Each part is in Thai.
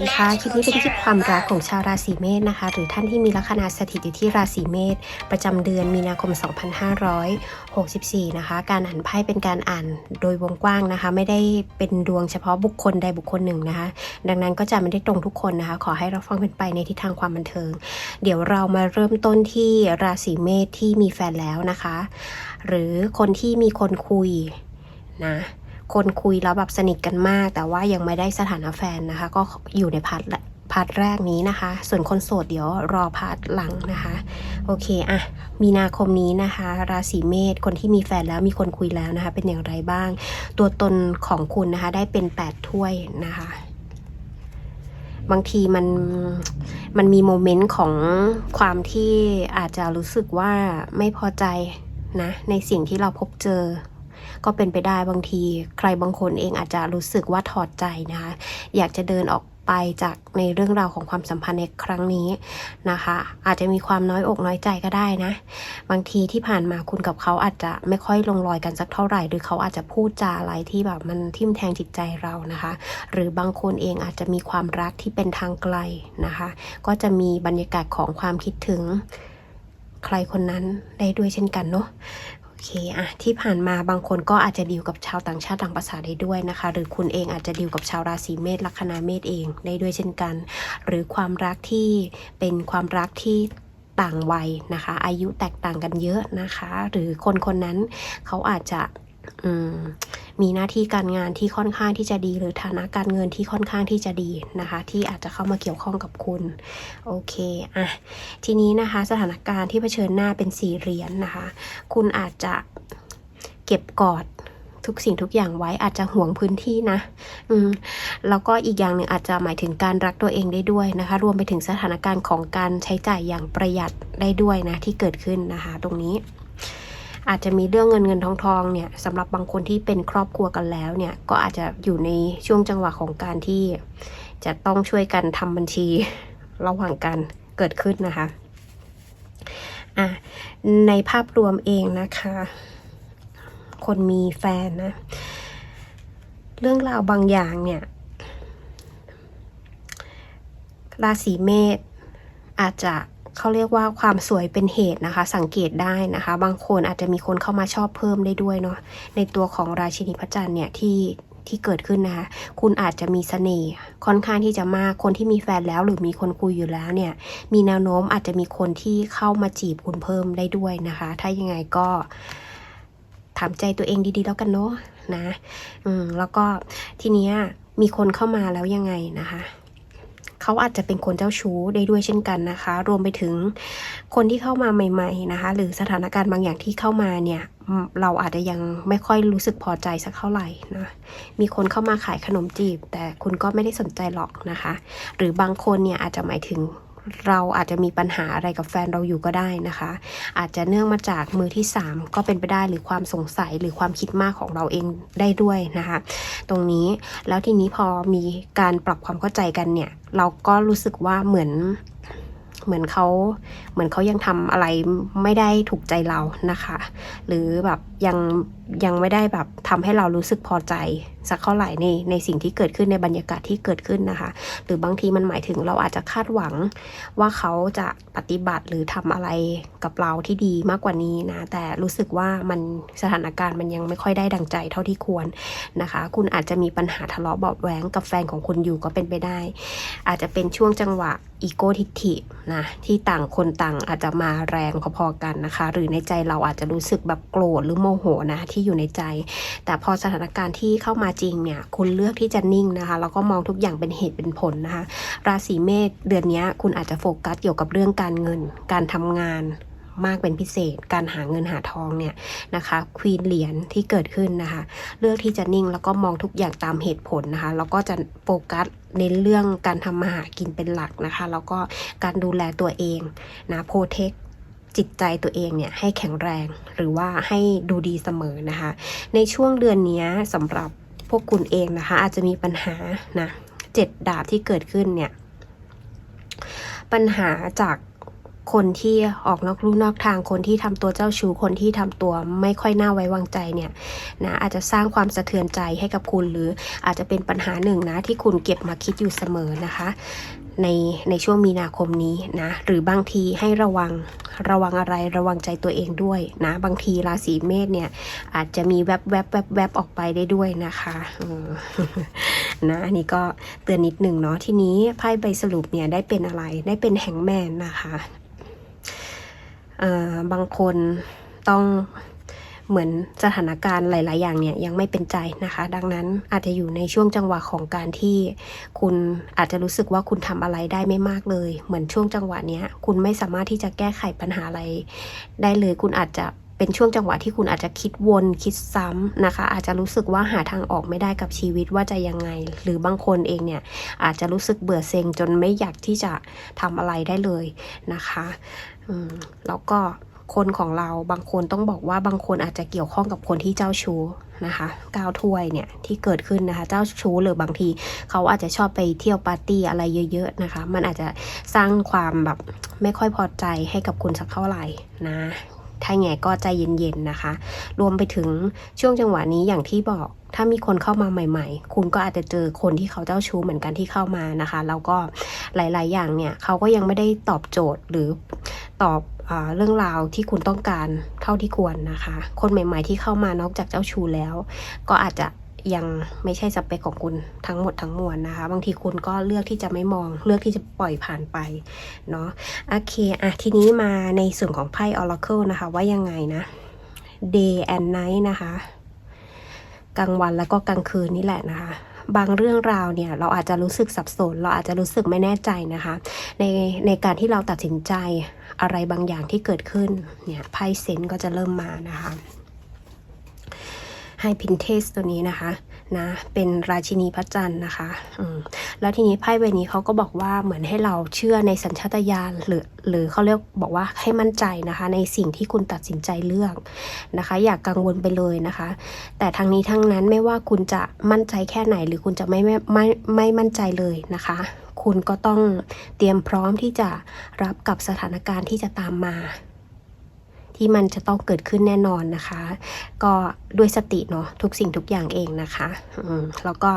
ดีค่ะคลิปนี้เป็นคลิปความรักของชาวราศีเมษนะคะ หรือท่านที่มีลัคนาสถิตอยู่ที่ราศีเมษประจำเดือนมีนาคม 2564 นะคะ การอ่านไพ่เป็นการอ่านโดยวงกว้างนะคะ ไม่ได้เป็นดวงเฉพาะบุคคลใดบุคคลหนึ่งนะคะ ดังนั้นก็จะไม่ได้ตรงทุกคนนะคะ ขอให้เราฟังเป็นไปในทิศทางความบันเทิง เดี๋ยวเรามาเริ่มต้นที่ราศีเมษที่มีแฟนแล้วนะคะ หรือคนที่มีคนคุยนะ คนคุยแล้วแบบสนิทกันมาก แต่ว่ายังไม่ได้สถานะแฟนนะคะ ก็อยู่ในพาร์ทพาร์ทแรกนี้นะคะ ส่วนคนโสดเดี๋ยวรอพาร์ทหลังนะคะ โอเคอะมีนาคมนี้นะคะ ราศีเมษคนที่มีแฟนแล้วมีคนคุยแล้วนะคะ เป็นอย่างไรบ้าง ตัวตนของคุณนะคะ ได้เป็น 8 ถ้วยนะคะ บางทีมันมันมีโมเมนต์ของความที่อาจจะรู้สึกว่าไม่พอใจนะ ในสิ่งที่เราพบเจอ ก็เป็นไปได้บางทีใครบางคนเองอาจจะรู้สึกว่าถอดใจนะคะ อยากจะเดินออกไปจากในเรื่องราวของความสัมพันธ์ในครั้งนี้นะคะ อาจจะมีความน้อยอกน้อยใจก็ได้นะ บางทีที่ผ่านมาคุณกับเขาอาจจะไม่ค่อยลงรอยกันสักเท่าไหร่ หรือเขาอาจจะพูดจาอะไรที่แบบมันทิ่มแทงจิตใจเรานะคะ หรือบางคนเองอาจจะมีความรักที่เป็นทางไกลนะคะ ก็จะมีบรรยากาศของความคิดถึงใครคนนั้นได้ด้วยเช่นกันเนาะ เคอะที่ผ่านมาบางคนก็อาจจะดีลกับชาวต่างชาติต่างภาษาได้ด้วยนะคะ หรือคุณเองอาจจะดีลกับชาวราศีเมษลัคนาเมษเองได้ด้วยเช่นกัน หรือความรักที่เป็นความรักที่ต่างวัยนะคะ อายุแตกต่างกันเยอะนะคะ หรือคนคนนั้นเขาอาจจะ มมีหน้าที่การงานที่ค่อนข้างที่จะดี หรือฐานะการเงินที่ค่อนข้างที่จะดีนะคะ ที่อาจจะเข้ามาเกี่ยวข้องกับคุณโอเคอะทีนี้นะคะสถานการณ์ที่เผชิญหน้าเป็นสี่เหรียญนนะคะ คุณอาจจะเก็บกอดทุกสิ่งทุกอย่างไว้อาจจะห่วงพื้นที่นะ อืม แล้วก็อีกอย่างหนึ่งอาจจะหมายถึงการรักตัวเองได้ด้วยนะคะ รวมไปถึงสถานการณ์ของการใช้จ่ายอย่างประหยัดได้ด้วยนะ ที่เกิดขึ้นนะคะ ตรงนี้ อาจจะมีเรื่องเงินเงินทองทองเนี่ยสำหรับบางคนที่เป็นครอบครัวกันแล้วเนี่ยก็อาจจะอยู่ในช่วงจังหวะของการที่จะต้องช่วยกันทำบัญชีระหว่างกันเกิดขึ้นนะคะอะในภาพรวมเองนะคะ คนมีแฟนนะ เรื่องราวบางอย่างเนี่ยราศีเมษอาจจะ เขาเรียกว่าความสวยเป็นเหตุนะคะ สังเกตได้นะคะ บางคนอาจจะมีคนเข้ามาชอบเพิ่มได้ด้วยเนาะในตัวของราชินีพระจันทร์เนี่ยที่ที่เกิดขึ้นนะคะ คุณอาจจะมีเสน่ห์ค่อนข้างที่จะมาก คนที่มีแฟนแล้วหรือมีคนคุยอยู่แล้วเนี่ย มีแนวโน้มอาจจะมีคนที่เข้ามาจีบคุณเพิ่มได้ด้วยนะคะ ถ้ายังไงก็ถามใจตัวเองดีๆแล้วกันเนาะนะ อืม แล้วก็ทีเนี้ยมีคนเข้ามาแล้วยังไงนะคะ เขาอาจจะเป็นคนเจ้าชู้ได้ด้วยเช่นกันนะคะ รวมไปถึงคนที่เข้ามาใหม่ๆนะคะ หรือสถานการณ์บางอย่างที่เข้ามาเนี่ยเราอาจจะยังไม่ค่อยรู้สึกพอใจสักเท่าไหร่นะ มีคนเข้ามาขายขนมจีบ แต่คุณก็ไม่ได้สนใจหรอกนะคะ หรือบางคนเนี่ยอาจจะหมายถึง เราอาจจะมีปัญหาอะไรกับแฟนเราอยู่ก็ได้นะคะ อาจจะเนื่องมาจากมือที่ 3 ก็เป็นไปได้หรือความสงสัยหรือความคิดมากของเราเองได้ด้วยนะคะ ตรงนี้แล้วทีนี้พอมีการปรับความเข้าใจกันเนี่ย เราก็รู้สึกว่าเหมือนเหมือนเขาเหมือนเขายังทำอะไรไม่ได้ถูกใจเรานะคะ หรือแบบยัง ยังไม่ได้แบบทำให้เรารู้สึกพอใจ สักเท่าไหร่ในในสิ่งที่เกิดขึ้นในบรรยากาศที่เกิดขึ้นนะคะ หรือบางทีมันหมายถึงเราอาจจะคาดหวังว่าเขาจะปฏิบัติหรือทำอะไรกับเราที่ดีมากกว่านี้นะ แต่รู้สึกว่ามันสถานการณ์มันยังไม่ค่อยได้ดังใจเท่าที่ควรนะคะ คุณอาจจะมีปัญหาทะเลาะเบาะแหวงกับแฟนของคุณอยู่ก็เป็นไปได้ อาจจะเป็นช่วงจังหวะอีโกทิฐินะที่ต่างคนต่างอาจจะมาแรงพอๆกันนะคะ หรือในใจเราอาจจะรู้สึกแบบโกรธหรือโมโหนะที่อยู่ในใจ แต่พอสถานการณ์ที่เข้ามาจริงเนี่ยคุณเลือกที่จะนิ่งนะคะแล้วก็มองทุกอย่างเป็นเหตุเป็นผลนะคะราศีเมษเดือนนี้คุณอาจจะโฟกัสเกี่ยวกับเรื่องการเงิน การทำงานมากเป็นพิเศษการหาเงินหาทองเนี่ยนะคะควีนเหรียญที่เกิดขึ้นนะคะ เลือกที่จะนิ่งแล้วก็มองทุกอย่างตามเหตุผลนะคะแล้วก็จะโฟกัสในเรื่องการทำมาหากินเป็นหลักนะคะ แล้วก็การดูแลตัวเองนะโปรเทค จิตใจตัวเองเนี่ยให้แข็งแรงหรือว่าให้ดูดีเสมอนะคะ ในช่วงเดือนนี้สำหรับพวกคุณเองนะคะ อาจจะมีปัญหานะเจ็ดดาบที่เกิดขึ้นเนี่ย ปัญหาจากคนที่ออกนอกลู่นอกทางคนที่ทำตัวเจ้าชู้คนที่ทำตัวไม่ค่อยน่าไว้วางใจเนี่ยนะอาจจะสร้างความสะเทือนใจให้กับคุณหรืออาจจะเป็นปัญหาหนึ่งนะที่คุณเก็บมาคิดอยู่เสมอนะคะ ในในช่วงมีนาคมนี้นะหรือบางทีให้ระวัง ระวังอะไรระวังใจตัวเองด้วยนะบางทีราศีเมษเนี่ยอาจจะมีแวบแวบแวบแวบออกไปได้ด้วยนะคะนะอันนี้ก็เตือนนิดหนึ่งเนาะทีนี้ไพ่ใบสรุปเนี่ยได้เป็นอะไรได้เป็นแฮงแมนนะคะเอ่อบางคนต้อง เหมือนสถานการณ์หลาย ๆ อย่างเนี่ยยังไม่เป็นใจนะคะ ดังนั้นอาจจะอยู่ในช่วงจังหวะของการที่ คุณอาจจะรู้สึกว่าคุณทำอะไรได้ไม่มากเลย เหมือนช่วงจังหวะเนี้ยคุณไม่สามารถที่จะแก้ไขปัญหาอะไร ได้เลยคุณอาจจะเป็นช่วงจังหวะที่คุณอาจจะคิดวนคิดซ้ำนะคะ อาจจะรู้สึกว่าหาทางออกไม่ได้กับชีวิตว่าจะยังไง หรือบางคนเองเนี่ยอาจจะรู้สึกเบื่อเซ็งจนไม่อยากที่จะทำอะไรได้เลยนะคะแล้วก็ คนของเราบางคนต้องบอกว่าบางคนอาจจะเกี่ยวข้องกับคนที่เจ้าชู้นะคะก้าวถ้วยเนี่ยที่เกิดขึ้นนะคะ เจ้าชู้หรือบางทีเขาอาจจะชอบไปเที่ยวปาร์ตี้อะไรเยอะ ๆนะคะ มันอาจจะสร้างความแบบไม่ค่อยพอใจให้กับคุณสักเท่าไหร่นะถ้าไงก็ใจเย็นๆนะคะ รวมไปถึงช่วงจังหวะนี้อย่างที่บอก ถ้ามีคนเข้ามาใหม่ๆ คุณก็อาจจะเจอคนที่เขาเจ้าชู้เหมือนกันที่เข้ามานะคะ แล้วก็หลายๆ อย่างเนี่ยเขาก็ยังไม่ได้ตอบโจทย์หรือตอบ เรื่องราวที่คุณต้องการเท่าที่ควรนะคะ คนใหม่ๆที่เข้ามานอกจากเจ้าชู้แล้ว ก็อาจจะยังไม่ใช่สเปคของคุณทั้งหมดทั้งมวลนะคะ บางทีคุณก็เลือกที่จะไม่มองเลือกที่จะปล่อยผ่านไปเนาะโอเคอะทีนี้มาในส่วนของไพ่ Oracle นะคะ ว่ายังไงนะ Day and Night นะคะ กลางวันแล้วก็กลางคืนนี่แหละนะคะบางเรื่องราวเนี่ยเราอาจจะรู้สึกสับสน เราอาจจะรู้สึกไม่แน่ใจนะคะ ในในการที่เราตัดสินใจ อะไรบางอย่างที่เกิดขึ้นเนี่ยไพ่เซนก็จะเริ่มมานะคะให้พินเทสตัวนี้นะคะนะเป็นราชินีพระจันทร์นะคะอืมแล้วทีนี้ไพ่ใบนี้เขาก็บอกว่าเหมือนให้เราเชื่อในสัญชาตญาณหรือหรือเขาเรียกบอกว่าให้มั่นใจนะคะ ในสิ่งที่คุณตัดสินใจเลือกนะคะ อย่ากกังวลไปเลยนะคะ แต่ทางนี้ทั้งนั้นไม่ว่าคุณจะมั่นใจแค่ไหน หรือคุณจะไม่ไม่ไม่ไม่มั่นใจเลยนะคะ คุณก็ต้องเตรียมพร้อมที่จะรับกับสถานการณ์ที่จะตามมา ที่มันจะต้องเกิดขึ้นแน่นอนนะคะ ก็ด้วยสติเนาะทุกสิ่งทุกอย่างเองนะคะแล้วก็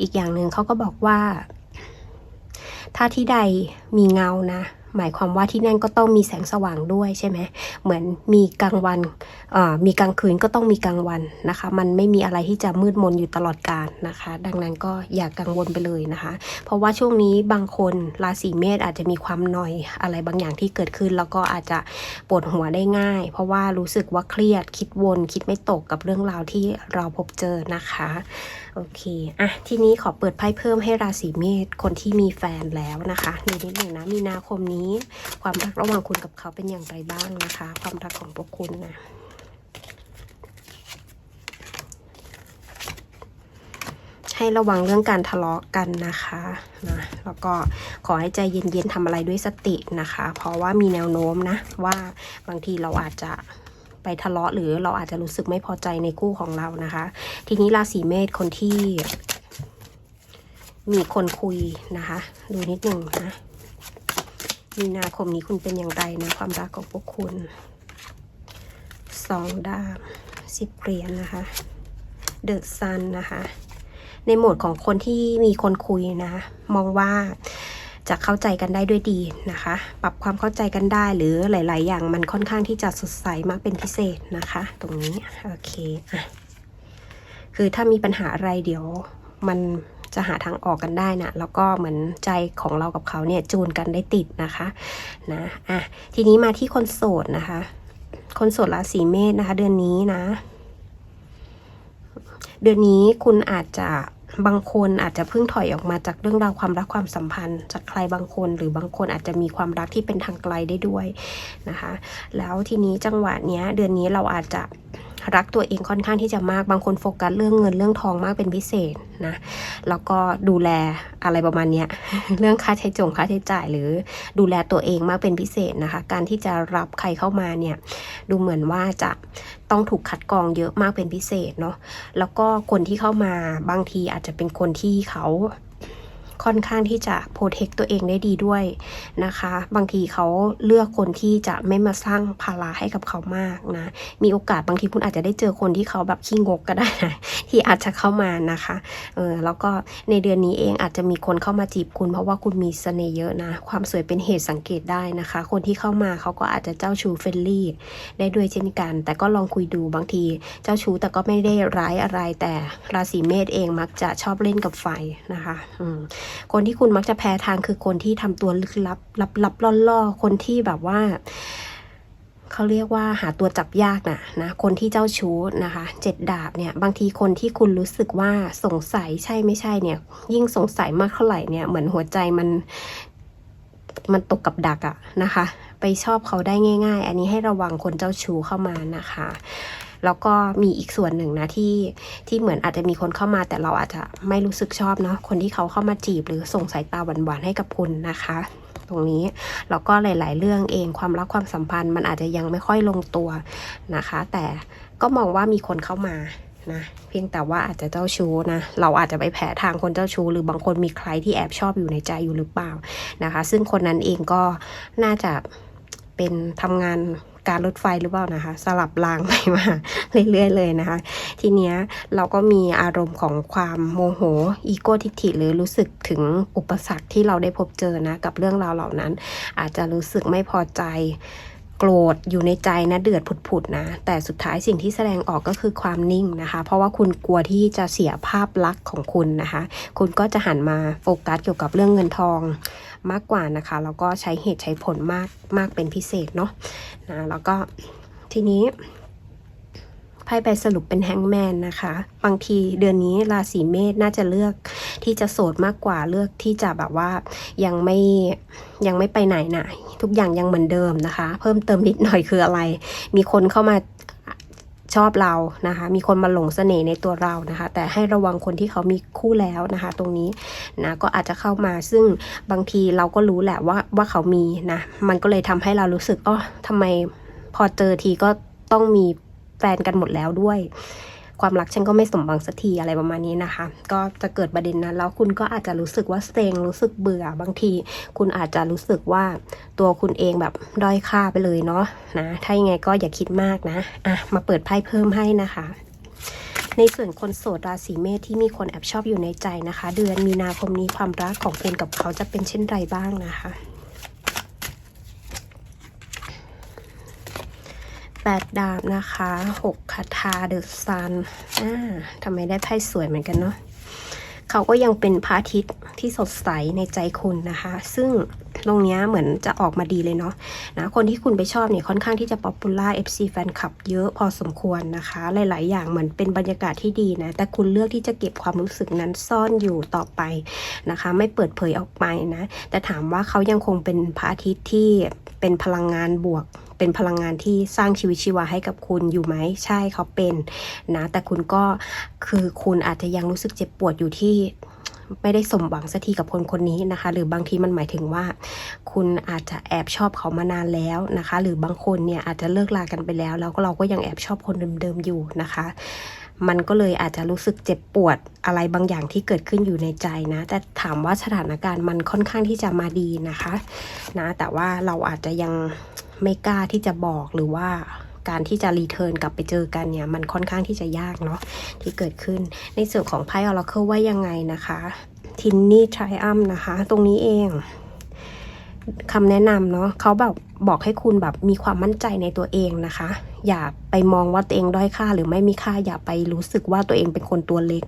อีกอย่างหนึ่งเขาก็บอกว่า ถ้าที่ใดมีเงานะ หมายความว่าที่นั่นก็ต้องมีแสงสว่างด้วยใช่ไหมเหมือนมีกลางวันมีกลางคืนก็ต้องมีกลางวันนะคะ มันไม่มีอะไรที่จะมืดมนอยู่ตลอดกาลนะคะ ดังนั้นก็อย่ากกังวลไปเลยนะคะ เพราะว่าช่วงนี้บางคนราศีเมษอาจจะมีความหน่อยอะไรบางอย่างที่เกิดขึ้น แล้วก็อาจจะปวดหัวได้ง่าย เพราะว่ารู้สึกว่าเครียดคิดวนคิดไม่ตกกับเรื่องราวที่เราพบเจอนะคะโอเค อะ ทีนี้ขอเปิดไพ่เพิ่มให้ราศีเมษคนที่มีแฟนแล้วนะคะนิดหนึ่งนะ มีนาคมนี้ความรักระหว่างคุณกับเขาเป็นอย่างไรบ้างนะคะ ความรักของพวกคุณนะให้ระวังเรื่องการทะเลาะกันนะคะนะแล้วก็ขอให้ใจเย็นๆทำอะไรด้วยสตินะคะ เพราะว่ามีแนวโน้มนะ ว่าบางทีเราอาจจะไปทะเลาะหรือเราอาจจะรู้สึกไม่พอใจในคู่ของเรานะคะ ทีนี้ราศีเมษคนที่มีคนคุยนะคะ ดูนิดหนึ่งนะ มีนาคมนี้คุณเป็นอย่างไรในความรักของพวกคุณสองดาบสิบเหรียญนะคะ เดอะซันนะคะ ในโหมดของคนที่มีคนคุยนะ มองว่าจะเข้าใจกันได้ด้วยดีนะคะ ปรับความเข้าใจกันได้หรือหลาย ๆ อย่างมันค่อนข้างที่จะสดใสมากเป็นพิเศษนะคะ ตรงนี้ โอเคอะคือถ้ามีปัญหาอะไรเดี๋ยวมัน จะหาทางออกกันได้นะแล้วก็เหมือนใจของเรากับเขาเนี่ยจูนกันได้ติดนะคะนะอะทีนี้มาที่คนโสดนะคะ คนโสดราศีเมษนะคะ เดือนนี้นะ เดือนนี้คุณอาจจะบางคนอาจจะเพิ่งถอยออกมาจากเรื่องราวความรักความสัมพันธ์ จากใครบางคน หรือบางคนอาจจะมีความรักที่เป็นทางไกลได้ด้วยนะคะ แล้วทีนี้จังหวะเนี้ย เดือนนี้เราอาจจะ รักตัวเองค่อนข้างที่จะมากบางคนโฟกัสเรื่องเงินเรื่องทองมากเป็นพิเศษนะแล้วก็ดูแลอะไรประมาณเนี้ยเรื่องค่าใช้จงค่าใช้จ่ายหรือดูแลตัวเองมากเป็นพิเศษนะคะ การที่จะรับใครเข้ามาเนี่ยดูเหมือนว่าจะต้องถูกคัดกรองเยอะมากเป็นพิเศษเนาะแล้วก็คนที่เข้ามาบางทีอาจจะเป็นคนที่เขา ค่อนข้างที่จะโปรเทคตัวเองได้ดีด้วยนะคะ บางทีเขาเลือกคนที่จะไม่มาสร้างภาระให้กับเขามากนะ มีโอกาสบางทีคุณอาจจะได้เจอคนที่เขาแบบขี้งกก็ได้นะที่อาจจะเข้ามานะคะเออแล้วก็ในเดือนนี้เองอาจจะมีคนเข้ามาจีบคุณ เพราะว่าคุณมีเสน่ห์เยอะนะ ความสวยเป็นเหตุสังเกตได้นะคะ คนที่เข้ามาเขาก็อาจจะเจ้าชู้เฟรนลี่ได้ด้วยเช่นกัน แต่ก็ลองคุยดูบางทีเจ้าชู้แต่ก็ไม่ได้ร้ายอะไรแต่ราศีเมษเองมักจะชอบเล่นกับไฟนะคะอืมคนที่คุณมักจะแพ้ทางคือคนที่ทำตัวลึกลับลับลับล่อล่อๆคนที่แบบว่าเขาเรียกว่าหาตัวจับยากนะนะคนที่เจ้าชู้นะคะเจ็ดดาบเนี่ยบางทีคนที่คุณรู้สึกว่าสงสัยใช่ไม่ใช่เนี่ย ยิ่งสงสัยมากเท่าไหร่เนี่ยเหมือนหัวใจมันมันตกกับดักอะนะคะ ไปชอบเขาได้ง่าย ๆ อันนี้ให้ระวังคนเจ้าชู้เข้ามานะคะ แล้วก็มีอีกส่วนหนึ่งนะที่ที่เหมือนอาจจะมีคนเข้ามา แต่เราอาจจะไม่รู้สึกชอบเนาะคนที่เขาเข้ามาจีบหรือส่งสายตาหวานๆให้กับคุณนะคะ ตรงนี้แล้วก็หลาย ๆ เรื่องเองความรักความสัมพันธ์ มันอาจจะยังไม่ค่อยลงตัวนะคะ แต่ก็มองว่ามีคนเข้ามานะเพียงแต่ว่าอาจจะเจ้าชู้นะเราอาจจะไปแผลทางคนเจ้าชู้หรือบางคนมีใครที่แอบชอบอยู่ในใจอยู่หรือเปล่านะคะ ซึ่งคนนั้นเองก็น่าจะเป็นทำงาน การรถไฟหรือเปล่านะคะ สลับรางไปมาเรื่อยๆเลยนะคะ ทีเนี้ยเราก็มีอารมณ์ของความโมโหอีโก้ทิฐิหรือรู้สึกถึงอุปสรรคที่เราได้พบเจอนะกับเรื่องราวเหล่านั้น อาจจะรู้สึกไม่พอใจ โกรธอยู่ในใจนะเดือดผุดๆนะ แต่สุดท้ายสิ่งที่แสดงออกก็คือความนิ่งนะคะ เพราะว่าคุณกลัวที่จะเสียภาพลักษณ์ของคุณนะคะ คุณก็จะหันมาโฟกัสเกี่ยวกับเรื่องเงินทองมากกว่านะคะแล้วก็ใช้เหตุใช้ผลมากมากเป็นพิเศษเนาะนะแล้วก็ทีนี้ ไพ่ใบสรุปเป็นแฮงแมนนะคะ บางทีเดือนนี้ราศีเมษน่าจะเลือกที่จะโสดมากกว่าเลือกที่จะแบบว่ายังไม่ยังไม่ไปไหนนะทุกอย่างยังเหมือนเดิมนะคะ เพิ่มเติมนิดหน่อยคืออะไร มีคนเข้ามาชอบเรานะคะ มีคนมาหลงเสน่ห์ในตัวเรานะคะ แต่ให้ระวังคนที่เขามีคู่แล้วนะคะ ตรงนี้นะก็อาจจะเข้ามาซึ่งบางทีเราก็รู้แหละว่าว่าเขามีนะ มันก็เลยทำให้เรารู้สึกอ๋อทำไมพอเจอทีก็ต้องมี แฟนกันหมดแล้วด้วย ความรักฉันก็ไม่สมหวังสักทีอะไรประมาณนี้นะคะ ก็จะเกิดประเด็นนั้นแล้วคุณก็อาจจะรู้สึกว่าเซ็งรู้สึกเบื่อบางที คุณอาจจะรู้สึกว่าตัวคุณเองแบบด้อยค่าไปเลยเนาะนะถ้ายังไงก็อย่าคิดมากนะอะมาเปิดไพ่เพิ่มให้นะคะในส่วนคนโสดราศีเมษที่มีคนแอบชอบอยู่ในใจนะคะ เดือนมีนาคมนี้ความรักของคุณกับเขาจะเป็นเช่นไรบ้างนะคะ แปดาบนะคะหกคาถาเดอะซันอ่าทำไมได้ไพ่สวยเหมือนกันเนาะเขาก็ยังเป็นพระอาทิตย์ที่สดใสในใจคุณนะคะ ซึ่งตรงนี้เหมือนจะออกมาดีเลยเนาะนะคนที่คุณไปชอบเนี่ยค่อนข้างที่จะป๊อปปูล่า FC แฟนคลับเยอะพอสมควรนะคะ หลาย ๆ อย่างเหมือนเป็นบรรยากาศที่ดีนะ แต่คุณเลือกที่จะเก็บความรู้สึกนั้นซ่อนอยู่ต่อไปนะคะ ไม่เปิดเผยออกไปนะ แต่ถามว่าเขายังคงเป็นพระอาทิตย์ที่เป็นพลังงานบวก เป็นพลังงานที่สร้างชีวิตชีวาให้กับคุณอยู่ไหมใช่เขาเป็นนะแต่คุณก็คือคุณอาจจะยังรู้สึกเจ็บปวดอยู่ที่ไม่ได้สมหวังสักทีกับคนคนนี้นะคะ หรือบางทีมันหมายถึงว่า คุณอาจจะแอบชอบเขามานานแล้วนะคะ หรือบางคนเนี่ยอาจจะเลิกลากันไปแล้ว แล้วก็เราก็ยังแอบชอบคนเดิมๆอยู่นะคะ มันก็เลยอาจจะรู้สึกเจ็บปวดอะไรบางอย่างที่เกิดขึ้นอยู่ในใจนะ แต่ถามว่าสถานการณ์มันค่อนข้างที่จะมาดีนะคะนะแต่ว่าเราอาจจะยังไม่กล้าที่จะบอกหรือว่าการที่จะรีเทิร์นกลับไปเจอกันเนี่ยมันค่อนข้างที่จะยากเนาะที่เกิดขึ้นในส่วนของไพ่ออร์เคิลว่ายังไงนะคะทินนี่ทริอัมนะคะ ตรงนี้เองคำแนะนำเนาะเขาแบบ บอกให้คุณแบบมีความมั่นใจในตัวเองนะคะ อย่าไปมองว่าตัวเองด้อยค่าหรือไม่มีค่าอย่าไปรู้สึกว่าตัวเองเป็นคนตัวเล็ก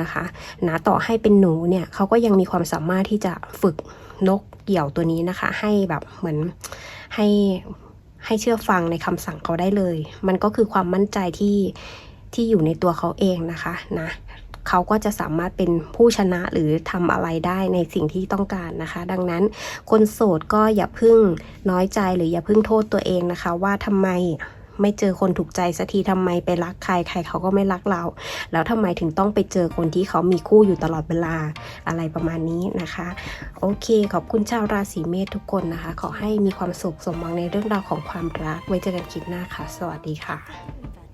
นะคะนะต่อให้เป็นหนูเนี่ยเขาก็ยังมีความสามารถที่จะฝึกนกเกี่ยวตัวนี้นะคะ ให้แบบเหมือนให้ให้เชื่อฟังในคำสั่งเขาได้เลย มันก็คือความมั่นใจที่ที่อยู่ในตัวเขาเองนะคะนะ เขาก็จะสามารถเป็นผู้ชนะหรือทำอะไรได้ในสิ่งที่ต้องการนะคะ ดังนั้นคนโสดก็อย่าพึ่งน้อยใจหรืออย่าพึ่งโทษตัวเองนะคะ ว่าทำไมไม่เจอคนถูกใจสักทีทำไมไปรักใครใครเขาก็ไม่รักเรา แล้วทำไมถึงต้องไปเจอคนที่เขามีคู่อยู่ตลอดเวลาอะไรประมาณนี้นะคะ โอเค ขอบคุณชาวราศีเมษทุกคนนะคะ ขอให้มีความสุขสมหวังในเรื่องราวของความรัก ไว้เจอกันคลิปหน้าค่ะ สวัสดีค่ะ